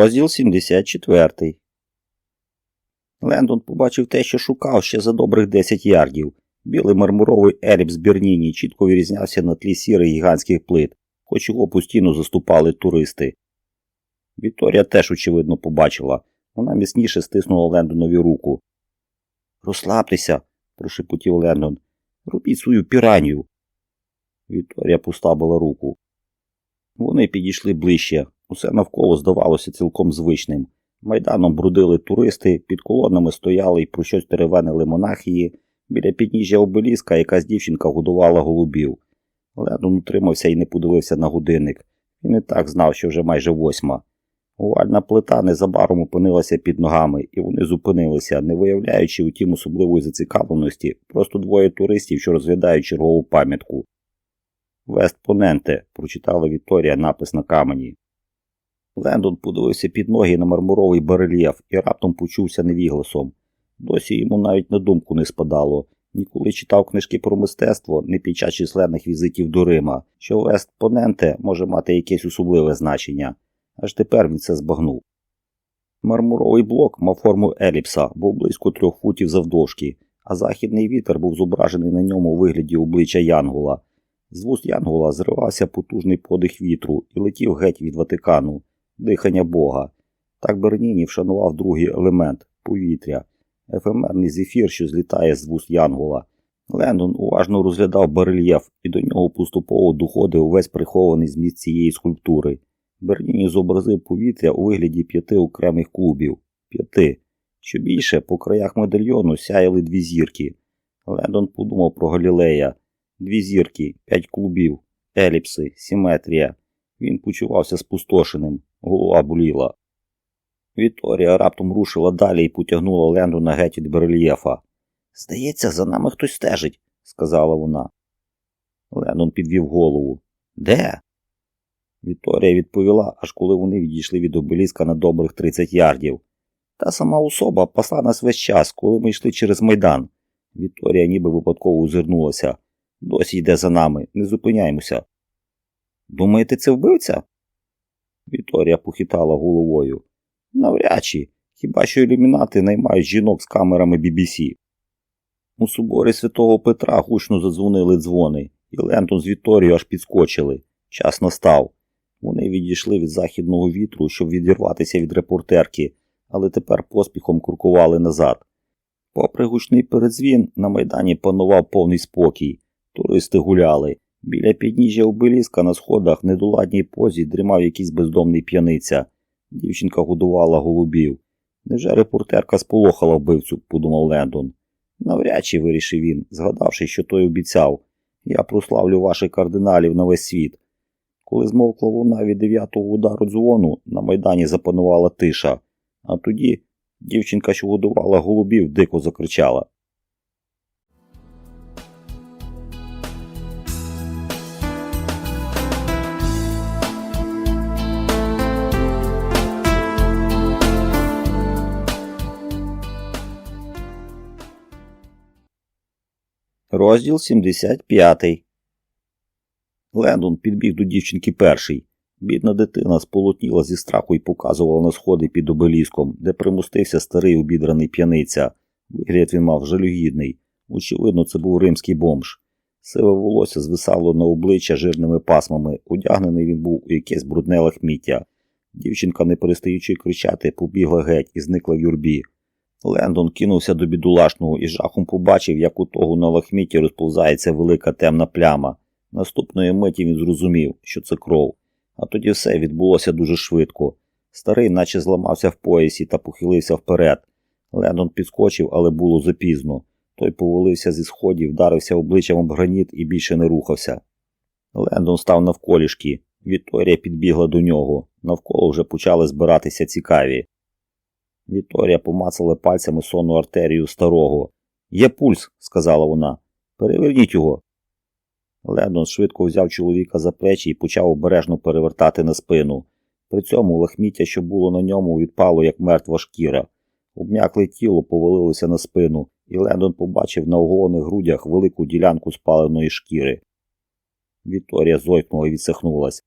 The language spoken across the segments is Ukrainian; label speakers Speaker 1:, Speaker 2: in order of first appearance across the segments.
Speaker 1: Розділ 74. Лендон побачив те, що шукав ще за добрих 10 ярдів. Білий мармуровий еліпс Берніні чітко вирізнявся на тлі сірих гігантських плит, хоч його постійно заступали туристи. Вікторія теж, очевидно, побачила. Вона міцніше стиснула Лендонові руку. Розслабтеся, прошепотів Лендон. Робіть свою піранію. Вікторія поставила руку. Вони підійшли ближче. Усе навколо здавалося цілком звичним. Майданом брудили туристи, під колонами стояли і про щось теревенили монахії. Біля підніжжя обеліска якась дівчинка годувала голубів. Ледон утримався і не подивився на годинник. Він і так знав, що вже майже восьма. Овальна плита незабаром опинилася під ногами, і вони зупинилися, не виявляючи утім особливої зацікавленості, просто двоє туристів, що розглядають чергову пам'ятку. Вест Поненте, прочитала Вікторія напис на камені. Лендон подивився під ноги на мармуровий барельєф і раптом почувся невігласом. Досі йому навіть на думку не спадало. Ніколи читав книжки про мистецтво, не під час численних візитів до Рима, що Вест Поненте може мати якесь особливе значення. Аж тепер він це збагнув. Мармуровий блок мав форму еліпса, був близько трьох футів завдовжки, а західний вітер був зображений на ньому у вигляді обличчя Янгола. З вуст Янгола зривався потужний подих вітру і летів геть від Ватикану, дихання Бога. Так Берніні вшанував другий елемент повітря, ефемерний зефір, що злітає з вуст Янгола. Лендон уважно розглядав барельєф, і до нього поступово доходив увесь прихований зміст цієї скульптури. Берніні зобразив повітря у вигляді п'яти окремих клубів. П'яти. Що більше, по краях медальйону сяяли дві зірки. Лендон подумав про Галілея. Дві зірки, п'ять клубів, еліпси, симетрія. Він почувався спустошеним, голова боліла. Вікторія раптом рушила далі і потягнула Лендона геть від барельєфа. Здається, за нами хтось стежить, сказала вона. Лендон підвів голову. Де? Вікторія відповіла, аж коли вони відійшли від обеліска на добрих 30 ярдів. Та сама особа пасла нас весь час, коли ми йшли через майдан. Вікторія ніби випадково озирнулася. Досі йде за нами, не зупиняємося. Думаєте, це вбивця? Вікторія похитала головою. Навряд чи, хіба що ілюмінати наймають жінок з камерами BBC. У соборі святого Петра гучно задзвонили дзвони, і Лентон з Вікторією аж підскочили. Час настав. Вони відійшли від західного вітру, щоб відірватися від репортерки, але тепер поспіхом куркували назад. Попри гучний передзвін, на майдані панував повний спокій. Туристи гуляли. Біля підніжжя обеліска на сходах в недоладній позі дрімав якийсь бездомний п'яниця. Дівчинка годувала голубів. Невже репортерка сполохала вбивцю, подумав Лендон. Навряд чи вирішив він, згадавши, що той обіцяв. Я прославлю ваших кардиналів на весь світ. Коли змовкла луна від дев'ятого удару дзвону, на майдані запанувала тиша, а тоді дівчинка, що годувала голубів, дико закричала. Розділ 75 Лендон підбіг до дівчинки перший. Бідна дитина сполотніла зі страху і показувала на сходи під обеліском, де примустився старий обідраний п'яниця. Вигляд він мав жалюгідний. Очевидно, це був римський бомж. Сиве волосся звисало на обличчя жирними пасмами, одягнений він був у якесь брудне лахміття. Дівчинка, не перестаючи кричати, побігла геть і зникла в юрбі. Лендон кинувся до бідулашного і жахом побачив, як у того на лахміті розповзається велика темна пляма. Наступної миті він зрозумів, що це кров. А тоді все відбулося дуже швидко. Старий наче зламався в поясі та похилився вперед. Лендон підскочив, але було запізно. Той повалився зі сходів, вдарився обличчям об граніт і більше не рухався. Лендон став навколішки. Вікторія підбігла до нього. Навколо вже почали збиратися цікаві. Вікторія помацала пальцями сонну артерію старого. Є пульс, сказала вона. Переверніть його. Лендон швидко взяв чоловіка за плечі і почав обережно перевертати на спину. При цьому лахміття, що було на ньому, відпало, як мертва шкіра. Обмякле тіло повалилося на спину, і Лендон побачив на оголених грудях велику ділянку спаленої шкіри. Вікторія зойкнула і відсахнулась.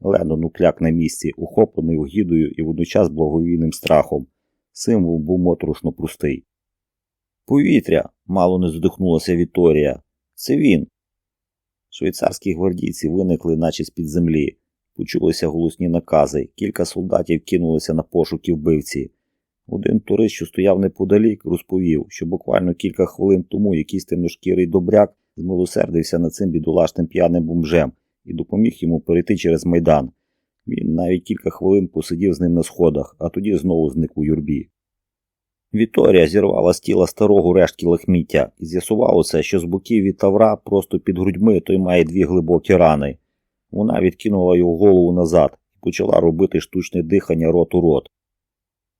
Speaker 1: Леннон укляк на місці, ухоплений огідою і водночас благовійним страхом. Символ був моторошно простий. Повітря, мало не задихнулася Віторія. Це він. Швейцарські гвардійці виникли, наче з-під землі. Почулися голосні накази. Кілька солдатів кинулися на пошуки вбивці. Один турист, що стояв неподалік, розповів, що буквально кілька хвилин тому якийсь темношкірий добряк змилосердився над цим бідолашним п'яним бомжем і допоміг йому перейти через майдан. Він навіть кілька хвилин посидів з ним на сходах, а тоді знову зник у юрбі. Віторія зірвала з тіла старого рештки лахміття і з'ясувалося, що з боків від тавра просто під грудьми той має дві глибокі рани. Вона відкинула його голову назад і почала робити штучне дихання рот у рот.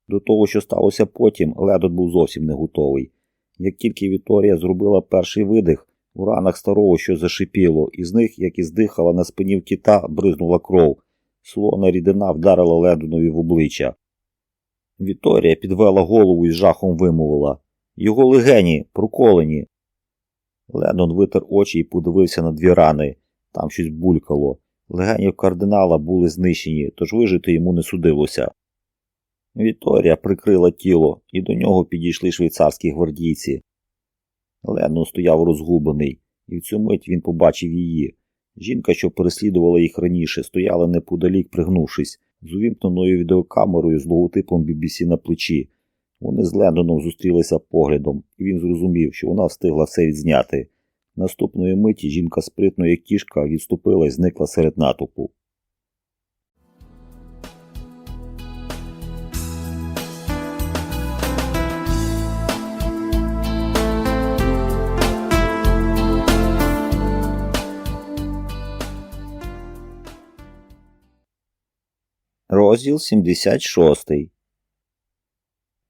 Speaker 1: До того, що сталося потім, ледот був зовсім не готовий. Як тільки Віторія зробила перший видих, у ранах старого щось зашипіло, і з них, як і здихала на спині в кіта, бризнула кров. Солона рідина вдарила Ледонові в обличчя. Віторія підвела голову і з жахом вимовила Його легені, проколені. Леннон витер очі і подивився на дві рани. Там щось булькало. Легені кардинала були знищені, тож вижити йому не судилося. Віторія прикрила тіло, і до нього підійшли швейцарські гвардійці. Леннон стояв розгублений, і в цю мить він побачив її. Жінка, що переслідувала їх раніше, стояла неподалік, пригнувшись, з увімкненою відеокамерою з логотипом BBC на плечі. Вони з Ленноном зустрілися поглядом, і він зрозумів, що вона встигла все відзняти. Наступної миті жінка спритно, як кішка, відступила і зникла серед натовпу. Розділ 76.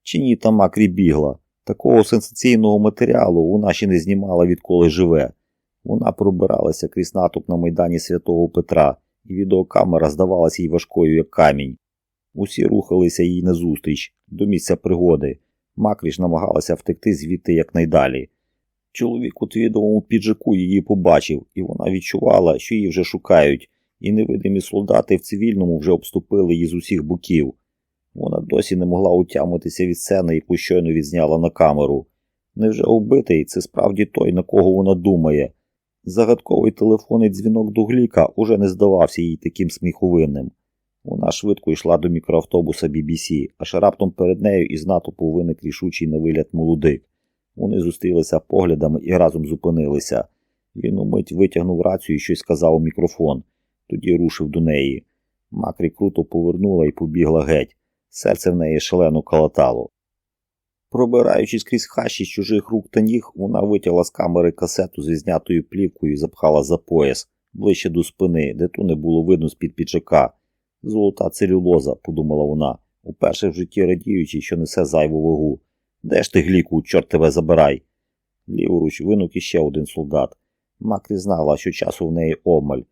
Speaker 1: Чиніта Макрі бігла. Такого сенсаційного матеріалу вона ще не знімала відколи живе. Вона пробиралася крізь натовп на майдані святого Петра, і відеокамера здавалася їй важкою, як камінь. Усі рухалися їй назустріч, до місця пригоди. Макріш намагалася втекти звідти якнайдалі. Чоловік у твідовому піджаку її побачив, і вона відчувала, що її вже шукають і невидимі солдати в цивільному вже обступили її з усіх боків. Вона досі не могла утямитися від сцени і пощойно відзняла на камеру. Невже вбитий це справді той, на кого вона думає? Загадковий телефонний дзвінок до Гліка уже не здавався їй таким сміховинним. Вона швидко йшла до мікроавтобуса BBC, аж раптом перед нею із натовпу виник рішучий на вигляд молодик. Вони зустрілися поглядами і разом зупинилися. Він умить витягнув рацію і щось сказав у мікрофон тоді рушив до неї. Макрі круто повернула і побігла геть. Серце в неї шалено калатало. Пробираючись крізь хащі з чужих рук та ніг, вона витягла з камери касету зі знятою плівкою і запхала за пояс, ближче до спини, де ту не було видно з-під піджака. Золота целюлоза, подумала вона, уперше в житті радіючи, що несе зайву вагу. Де ж ти, гліку, чорт тебе забирай? Ліворуч винук іще один солдат. Макрі знала, що часу в неї обмаль.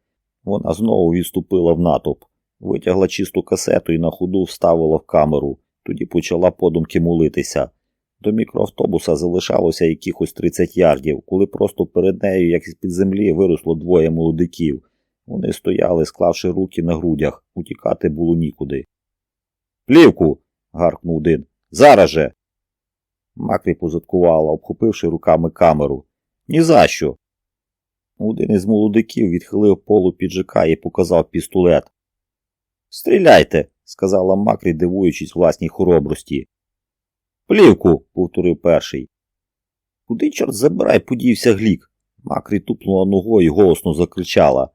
Speaker 1: Вона знову відступила в натовп, витягла чисту касету і на ходу вставила в камеру, тоді почала подумки молитися. До мікроавтобуса залишалося якихось 30 ярдів, коли просто перед нею, як з-під землі, виросло двоє молодиків. Вони стояли, склавши руки на грудях, утікати було нікуди. Плівку. гаркнув один. Зараз же. Макрі позадкувала, обхопивши руками камеру. «Ні за що!» Один із молодиків відхилив полу піджака і показав пістолет. Стріляйте, сказала Макрі, дивуючись власній хоробрості. Плівку, повторив перший. Куди, чорт забирай, подівся глік. Макрі тупнула ногою і голосно закричала.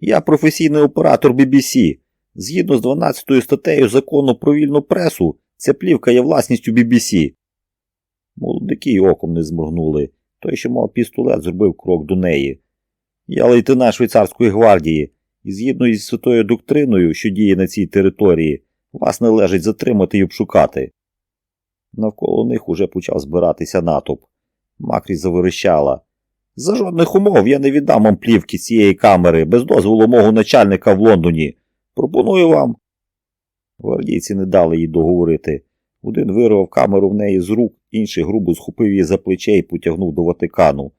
Speaker 1: Я професійний оператор BBC. Згідно з 12 статтею закону про вільну пресу, ця плівка є власністю BBC. Молодики й оком не зморгнули. Той, що мав пістолет, зробив крок до неї. Я лейтенант швейцарської гвардії, і згідно із святою доктриною, що діє на цій території, вас належить затримати і обшукати. Навколо них уже почав збиратися натовп. Макрі заверещала. За жодних умов я не віддам вам плівки цієї камери без дозволу мого начальника в Лондоні. Пропоную вам. Гвардійці не дали їй договорити. Один вирвав камеру в неї з рук, інший грубо схопив її за плече і потягнув до Ватикану.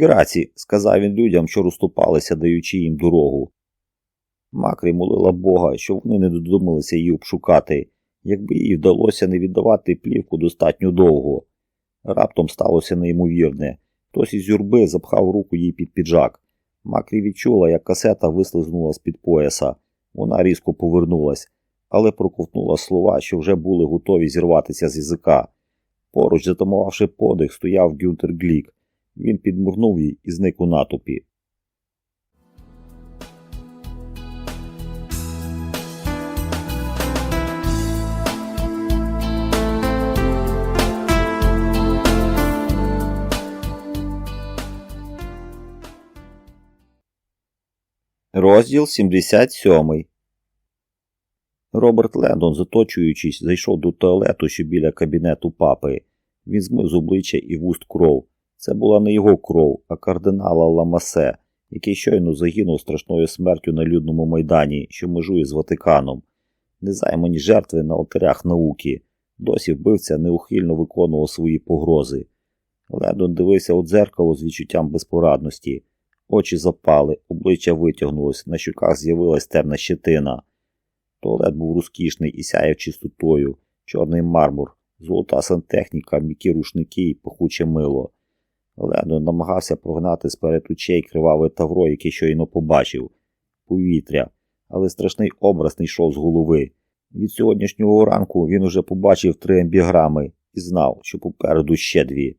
Speaker 1: Граці, сказав він людям, що розступалися, даючи їм дорогу. Макрі молила Бога, щоб вони не додумалися її обшукати, якби їй вдалося не віддавати плівку достатньо довго. Раптом сталося неймовірне. Хтось із юрби запхав руку їй під піджак. Макрі відчула, як касета вислизнула з-під пояса. Вона різко повернулась, але проковтнула слова, що вже були готові зірватися з язика. Поруч, затамувавши подих, стояв Гюнтер Глік. Він підмурнув їй і зник у натовпі. Розділ 77 Роберт Лендон, заточуючись, зайшов до туалету, що біля кабінету папи. Він змив з обличчя і вуст кров. Це була не його кров, а кардинала Ламасе, який щойно загинув страшною смертю на людному майдані, що межує з Ватиканом. Незаймані жертви на алтарях науки. Досі вбивця неухильно виконував свої погрози. Лендон дивився у дзеркало з відчуттям безпорадності. Очі запали, обличчя витягнулось, на щуках з'явилась темна щетина. Туалет був розкішний і сяяв чистотою, чорний мармур, золота сантехніка, м'які рушники і пахуче мило. Лендон намагався прогнати з перед очей криваве тавро, яке щойно побачив повітря, але страшний образ не йшов з голови. Від сьогоднішнього ранку він уже побачив три ембіграми і знав, що попереду ще дві.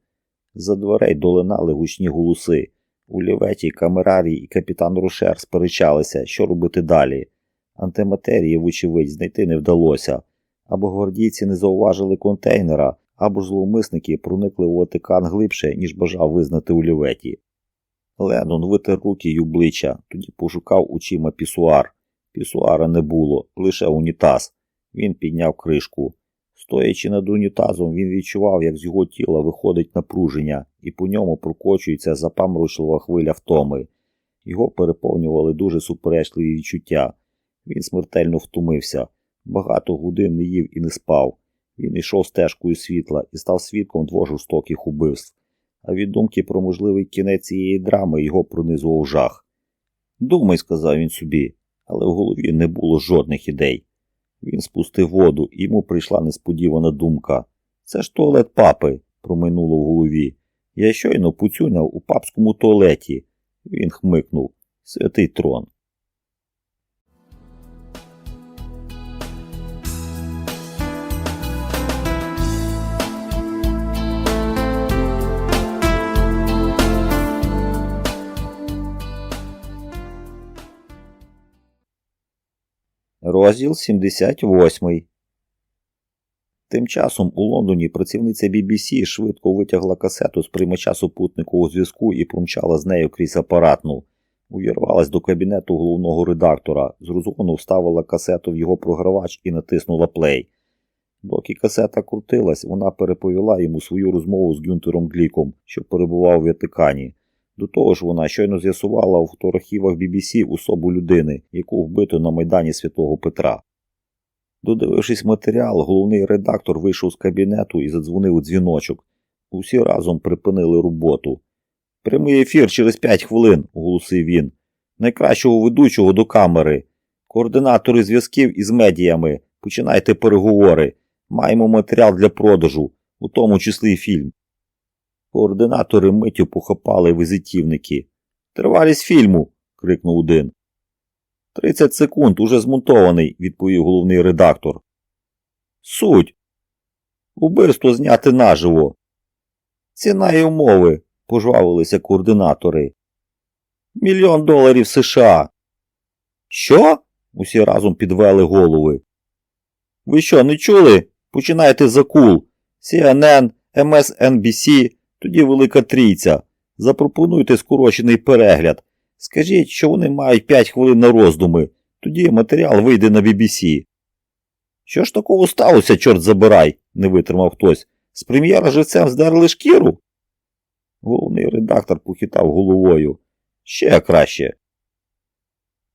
Speaker 1: За дверей долинали гучні голоси. У ліветі камерарій і капітан Рушер сперечалися, що робити далі. Антиматерії, вочевидь, знайти не вдалося. Або гвардійці не зауважили контейнера, або зловмисники проникли у Ватикан глибше, ніж бажав визнати у ліветі. Леннон витер руки й обличчя, тоді пошукав очима пісуар. Пісуара не було, лише унітаз. Він підняв кришку. Стоячи над унітазом, він відчував, як з його тіла виходить напруження, і по ньому прокочується запамручлива хвиля втоми. Його переповнювали дуже суперечливі відчуття. Він смертельно втомився, багато годин не їв і не спав. Він йшов стежкою світла і став свідком двох жорстоких убивств. А від думки про можливий кінець цієї драми його пронизував жах. Думай, сказав він собі, але в голові не було жодних ідей. Він спустив воду, і йому прийшла несподівана думка. Це ж туалет папи, промайнуло в голові. Я щойно пуцюняв у папському туалеті. Він хмикнув. Святий трон. Розділ 78 Тим часом у Лондоні працівниця BBC швидко витягла касету з приймача супутникового зв'язку і промчала з нею крізь апаратну. Увірвалась до кабінету головного редактора, з розгону вставила касету в його програвач і натиснула плей. Доки касета крутилась, вона переповіла йому свою розмову з Гюнтером Гліком, що перебував у Ватикані. До того ж, вона щойно з'ясувала в фотоархівах BBC особу людини, яку вбито на Майдані Святого Петра. Додивившись матеріал, головний редактор вийшов з кабінету і задзвонив у дзвіночок. Усі разом припинили роботу. Прямий ефір через п'ять хвилин, оголосив він. Найкращого ведучого до камери. Координатори зв'язків із медіями. Починайте переговори. Маємо матеріал для продажу, у тому числі фільм. Координатори миттю похопали візитівники. Тривалість фільму. крикнув один. Тридцять секунд уже змонтований, відповів головний редактор. Суть. Убивство зняти наживо. Ціна і умови, пожвавилися координатори. Мільйон доларів США. Що? Усі разом підвели голови. Ви що, не чули? Починайте закул. CNN, MSNBC, тоді велика трійця. Запропонуйте скорочений перегляд. Скажіть, що вони мають 5 хвилин на роздуми, тоді матеріал вийде на BBC. Що ж такого сталося, чорт забирай, не витримав хтось. З прем'єра живцем здерли шкіру? Головний редактор похитав головою. Ще краще.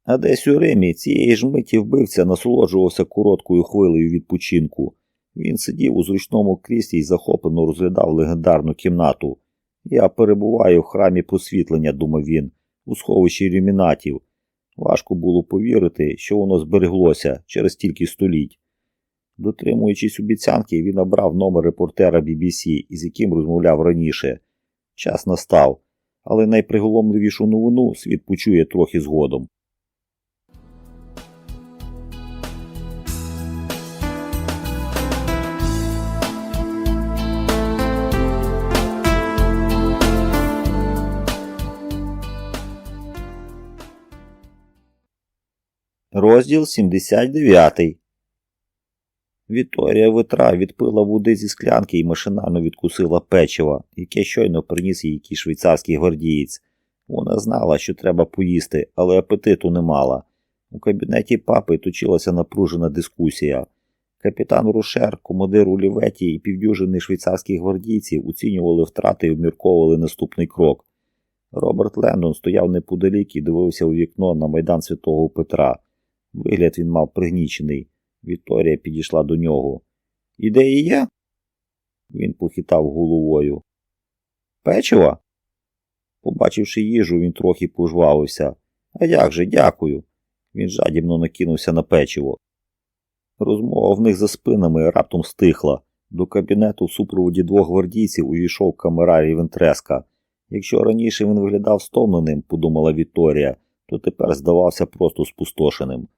Speaker 1: А десь у Римі цієї ж миті вбивця насолоджувався короткою хвилею відпочинку. Він сидів у зручному кріслі і захоплено розглядав легендарну кімнату. Я перебуваю в храмі просвітлення, думав він, у сховищі ілюмінатів. Важко було повірити, що воно збереглося через стільки століть. Дотримуючись обіцянки, він набрав номер репортера BBC, із яким розмовляв раніше. Час настав, але найприголомливішу новину світ почує трохи згодом. Розділ 79 Вікторія витра відпила води зі склянки і машинально відкусила печиво, яке щойно приніс їй швейцарський гвардієць. Вона знала, що треба поїсти, але апетиту не мала. У кабінеті папи точилася напружена дискусія. Капітан Рушер, командир у ліветі і півдюжини швейцарських гвардійців оцінювали втрати і обмірковували наступний крок. Роберт Лендон стояв неподалік і дивився у вікно на майдан Святого Петра. Вигляд він мав пригнічений. Вікторія підійшла до нього. Ідеї є? Він похитав головою. Печиво? Побачивши їжу, він трохи пожвавився. А як же, дякую. Він жадібно накинувся на печиво. Розмова в них за спинами раптом стихла. До кабінету в супроводі двох гвардійців увійшов камерарій Вентреска. Якщо раніше він виглядав стомленим, подумала Вікторія, то тепер здавався просто спустошеним.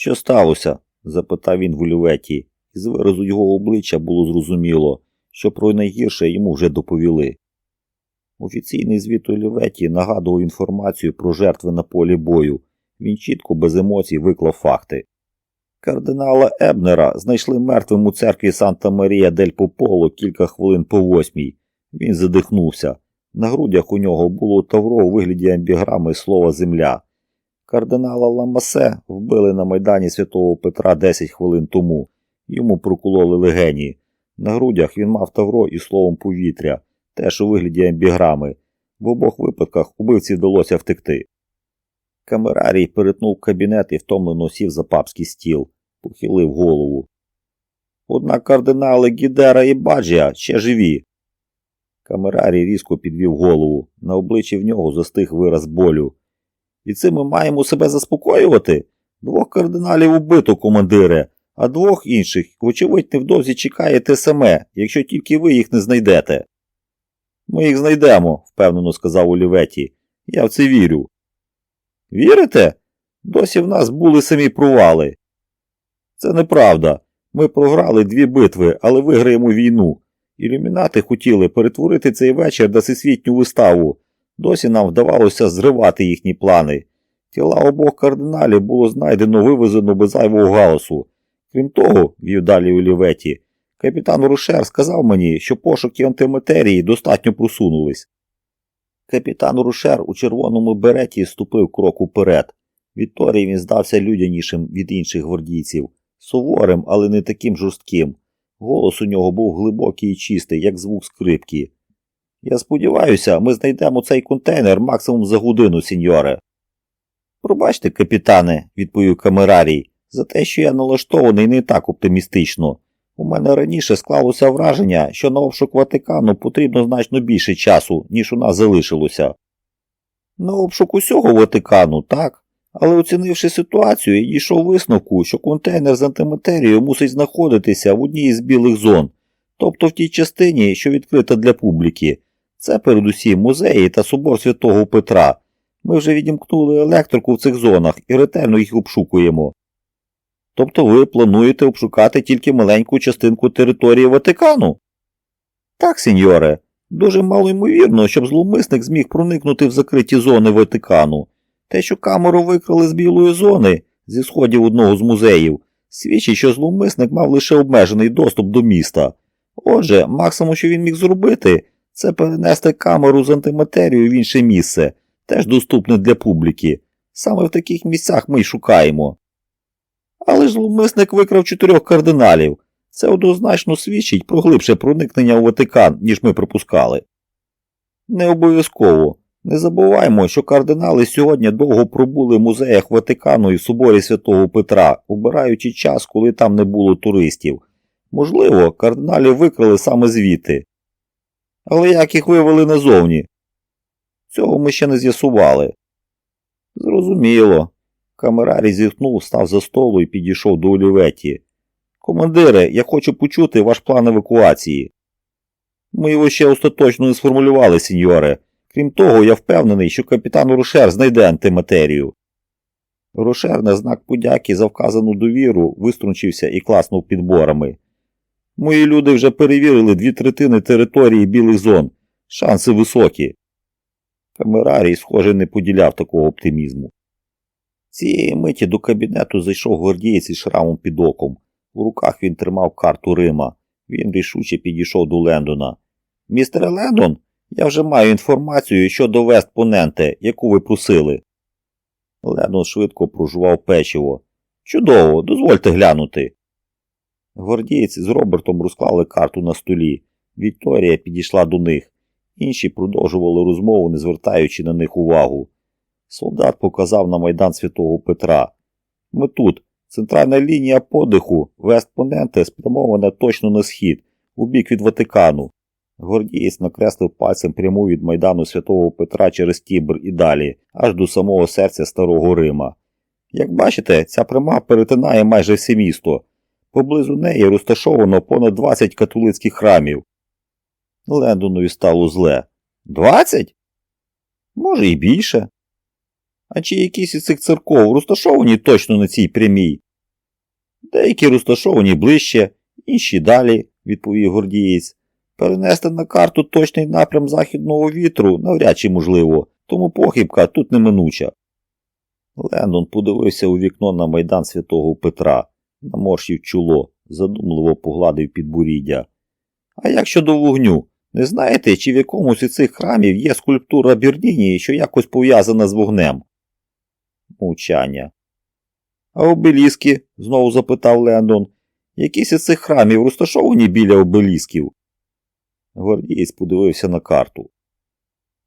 Speaker 1: Що сталося? запитав він в Оліветі, і з виразу його обличчя було зрозуміло, що про найгірше йому вже доповіли. Офіційний звіт Оліветі нагадував інформацію про жертви на полі бою. Він чітко без емоцій виклав факти. Кардинала Ебнера знайшли мертвим у церкві Санта Марія дель Пополо кілька хвилин по восьмій. Він задихнувся. На грудях у нього було тавро у вигляді амбіграми слова земля. Кардинала Ламасе вбили на майдані Святого Петра 10 хвилин тому. Йому прокололи легені. На грудях він мав тавро із словом повітря, теж у вигляді амбіграми. В обох випадках убивці вдалося втекти. Камерарій перетнув кабінет і втомлено сів за папський стіл, похилив голову. Однак кардинали Гідера і Баджія ще живі. Камерарій різко підвів голову. На обличчі в нього застиг вираз болю. І цим ми маємо себе заспокоювати? Двох кардиналів убито, командире, а двох інших, вочевидь, невдовзі чекає те саме, якщо тільки ви їх не знайдете. Ми їх знайдемо, впевнено сказав Оліветі. Я в це вірю. Вірите? Досі в нас були самі провали. Це неправда. Ми програли дві битви, але виграємо війну. Ілюмінати хотіли перетворити цей вечір на всесвітню виставу. Досі нам вдавалося зривати їхні плани. Тіла обох кардиналів було знайдено вивезено без зайвого галасу. Крім того, вів далі Оліветі, капітан Рушер сказав мені, що пошуки антиматерії достатньо просунулись. Капітан Рушер у червоному береті ступив крок уперед. Відторій він здався людянішим від інших гвардійців, суворим, але не таким жорстким. Голос у нього був глибокий і чистий, як звук скрипки. Я сподіваюся, ми знайдемо цей контейнер максимум за годину, сеньоре. Пробачте, капітане, відповів камерарій, за те, що я налаштований не так оптимістично. У мене раніше склалося враження, що на обшук Ватикану потрібно значно більше часу, ніж у нас залишилося. На обшук усього Ватикану, так, але оцінивши ситуацію, я дійшов висновку, що контейнер з антиматерією мусить знаходитися в одній із білих зон, тобто в тій частині, що відкрита для публіки. Це передусім музеї та собор святого Петра. Ми вже відімкнули електрику в цих зонах і ретельно їх обшукуємо. Тобто ви плануєте обшукати тільки маленьку частинку території Ватикану? Так, сеньоре, дуже мало ймовірно, щоб зловмисник зміг проникнути в закриті зони Ватикану. Те, що камеру викрали з білої зони зі сходів одного з музеїв, свідчить, що зловмисник мав лише обмежений доступ до міста. Отже, максимум, що він міг зробити, це перенести камеру з антиматерією в інше місце, теж доступне для публіки. Саме в таких місцях ми й шукаємо. Але ж зловмисник викрав чотирьох кардиналів. Це однозначно свідчить про глибше проникнення у Ватикан, ніж ми припускали. Не обов'язково. Не забуваємо, що кардинали сьогодні довго пробули в музеях Ватикану і в соборі святого Петра, обираючи час, коли там не було туристів. Можливо, кардиналів викрали саме звідти. Але як їх вивели назовні? Цього ми ще не з'ясували. Зрозуміло. Камерарій зітхнув, став за столу і підійшов до Оліветі. Командире, я хочу почути ваш план евакуації. Ми його ще остаточно не сформулювали, сеньоре. Крім того, я впевнений, що капітан Рушер знайде антиматерію. Рошер на знак подяки за вказану довіру виструнчився і класнув підборами. Мої люди вже перевірили дві третини території білих зон. Шанси високі. Камерарій, схоже, не поділяв такого оптимізму. Цієї миті до кабінету зайшов гвардієць із шрамом під оком. У руках він тримав карту Рима. Він рішуче підійшов до Лендона. Містер Лендон, я вже маю інформацію щодо Вестпоненте, яку ви просили. Лендон швидко прожував печиво. Чудово, дозвольте глянути. Гвардієць з Робертом розклали карту на столі. Вікторія підійшла до них. Інші продовжували розмову, не звертаючи на них увагу. Солдат показав на майдан Святого Петра. Ми тут. Центральна лінія подиху Вестпоненте спрямована точно на схід, у бік від Ватикану. Гордієць накреслив пальцем пряму від майдану Святого Петра через Тібр і далі, аж до самого серця Старого Рима. Як бачите, ця пряма перетинає майже все місто. Поблизу неї розташовано понад 20 католицьких храмів. Лендонові стало зле. Двадцять? Може і більше. А чи якісь із цих церков розташовані точно на цій прямій? Деякі розташовані ближче, інші далі, відповів гордієць. Перенести на карту точний напрям західного вітру навряд чи можливо, тому похибка тут неминуча. Лендон подивився у вікно на майдан святого Петра, наморщив чоло, задумливо погладив підборіддя. А як щодо вогню? Не знаєте, чи в якомусь із цих храмів є скульптура Бірніні, що якось пов'язана з вогнем? Мовчання. А обеліски? знову запитав Лендон. Якісь із цих храмів розташовані біля обелісків? Гвардієць подивився на карту.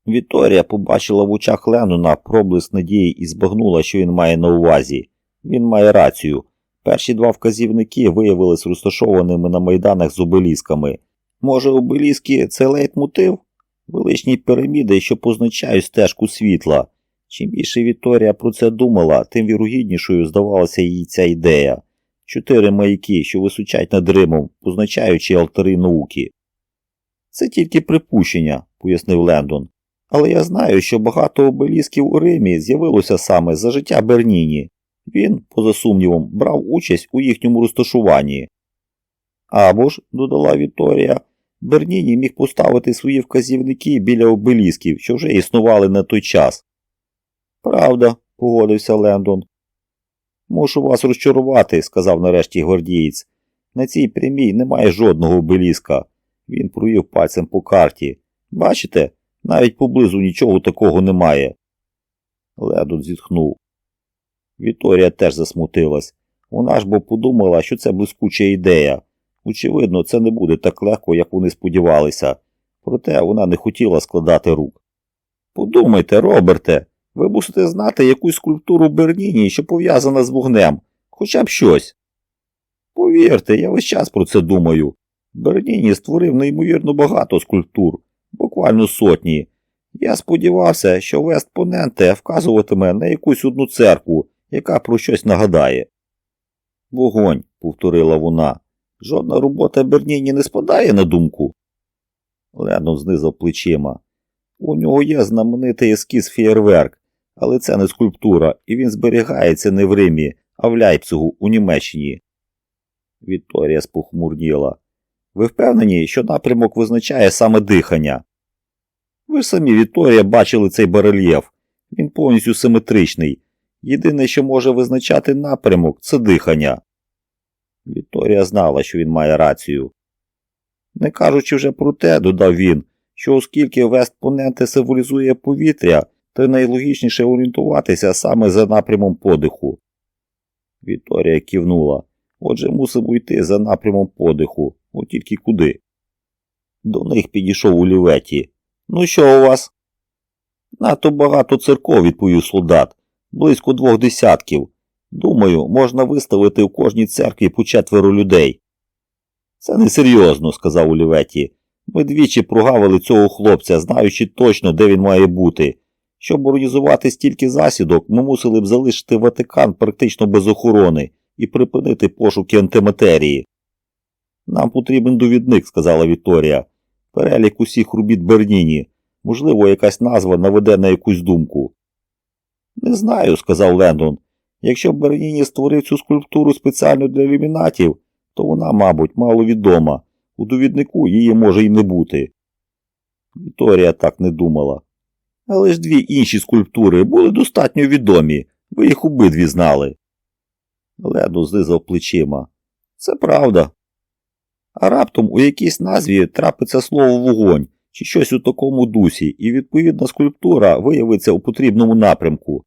Speaker 1: Вікторія побачила в очах Леннона проблиск надії і збагнула, що він має на увазі. Він має рацію. Перші два вказівники виявились розташованими на майданах з обелісками. Може, обеліски це лейтмотив? Величні піраміди, що позначають стежку світла. Чим більше Вікторія про це думала, тим вірогіднішою здавалася їй ця ідея. Чотири маяки, що височать над Римом, позначаючи алтари науки. Це тільки припущення, пояснив Лендон. Але я знаю, що багато обелісків у Римі з'явилося саме за життя Берніні. Він, поза сумнівом, брав участь у їхньому розташуванні. Або ж, додала Вікторія, Берніні міг поставити свої вказівники біля обелісків, що вже існували на той час. Правда, погодився Лендон. Мушу вас розчарувати, сказав нарешті гвардієць. На цій прямій немає жодного обеліска. Він провів пальцем по карті. Бачите, навіть поблизу нічого такого немає. Лендон зітхнув. Вікторія теж засмутилась. Вона ж бо подумала, що це блискуча ідея. Очевидно, це не буде так легко, як вони сподівалися, проте вона не хотіла складати рук. Подумайте, Роберте, ви мусите знати якусь скульптуру Берніні, що пов'язана з вогнем, хоча б щось. Повірте, я весь час про це думаю. Берніні створив неймовірно багато скульптур, буквально сотні. Я сподівався, що Вестпоненте вказуватиме на якусь одну церкву, яка про щось нагадає. Вогонь, повторила вона. Жодна робота Берніні не спадає на думку. Леннон знизав плечима. У нього є знаменитий ескіз фєєрверк, але це не скульптура, і він зберігається не в Римі, а в Ляйпцигу у Німеччині. Вікторія спохмурніла. Ви впевнені, що напрямок визначає саме дихання? Ви самі, Вікторія, бачили цей барельєф. Він повністю симетричний. Єдине, що може визначати напрямок, це дихання. Вікторія знала, що він має рацію. Не кажучи вже про те, додав він, що оскільки Вестпоненте символізує повітря, то найлогічніше орієнтуватися саме за напрямом подиху. Вікторія кивнула. Отже, мусимо йти за напрямом подиху, от тільки куди. До них підійшов у ліветі. Ну що у вас? Надто багато церков, відповів солдат, близько двох десятків. Думаю, можна виставити в кожній церкві по четверо людей. Це несерйозно, сказав Оліветі. Ми двічі прогавили цього хлопця, знаючи точно, де він має бути. Щоб організувати стільки засідок, ми мусили б залишити Ватикан практично без охорони і припинити пошуки антиматерії. Нам потрібен довідник, сказала Вікторія. Перелік усіх робіт Берніні. Можливо, якась назва наведе на якусь думку. Не знаю, сказав Лендон. Якщо Берніні створив цю скульптуру спеціально для ілюмінатів, то вона, мабуть, мало відома. У довіднику її може й не бути. Вікторія так не думала. Але ж дві інші скульптури були достатньо відомі, ви їх обидві знали. Ледо знизав плечима. Це правда. А раптом у якійсь назві трапиться слово вогонь чи щось у такому дусі, і відповідна скульптура виявиться у потрібному напрямку.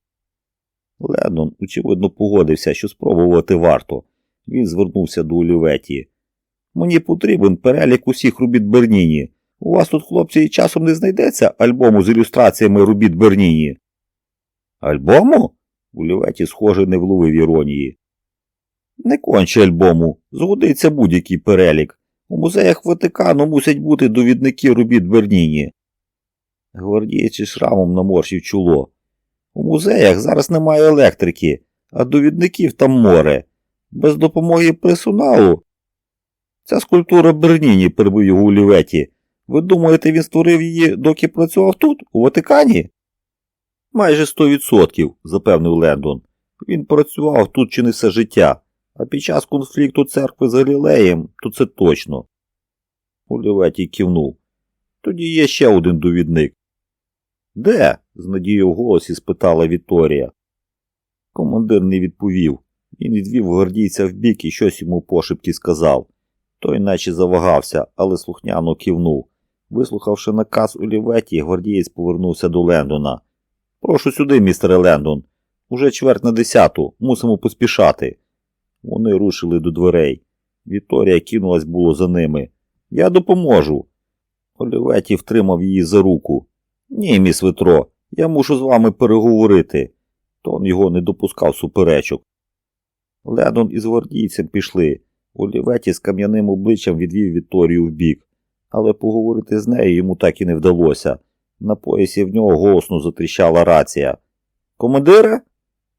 Speaker 1: Леннон, очевидно, погодився, що спробувати варто. Він звернувся до Оліветі. Мені потрібен перелік усіх робіт Берніні. У вас тут, хлопці, і часом не знайдеться альбому з ілюстраціями робіт Берніні? Альбому? Оліветі, схоже, не вловив іронії. Не конче альбому, згодиться будь-який перелік. У музеях Ватикану мусять бути довідники робіт Берніні. Гвардієць із шрамом наморщив чоло. У музеях зараз немає електрики, а довідників там море. Без допомоги персоналу. Ця скульптура Берніні, перебив його у ліветі. Ви думаєте, він створив її, доки працював тут, у Ватикані? Майже сто відсотків, запевнив Лендон. Він працював тут чи не все життя, а під час конфлікту церкви з Галілеєм, то це точно. Оліветій кивнув. Тоді є ще один довідник. Де? з надією в голосі спитала Вікторія. Командир не відповів. Він відвів гвардійця вбік і щось йому пошепки сказав. Той наче завагався, але слухняно кивнув. Вислухавши наказ у ліветі, гвардієць повернувся до Лендона. Прошу сюди, містере Лендон. Уже чверть на десяту, мусимо поспішати. Вони рушили до дверей. Вікторія кинулась було за ними. Я допоможу. Оліветі втримав її за руку. Ні, міс Витро, я мушу з вами переговорити. Тон його не допускав суперечок. Лендон із гвардійцем пішли. Оліветі з кам'яним обличчям відвів Вікторію вбік, але поговорити з нею йому так і не вдалося. На поясі в нього голосно затріщала рація. Командире?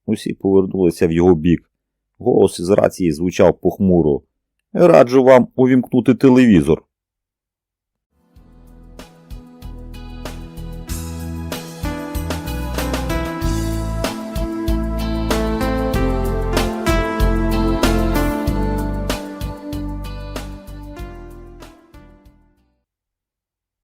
Speaker 1: Усі повернулися в його бік. Голос із рації звучав похмуро. Раджу вам увімкнути телевізор.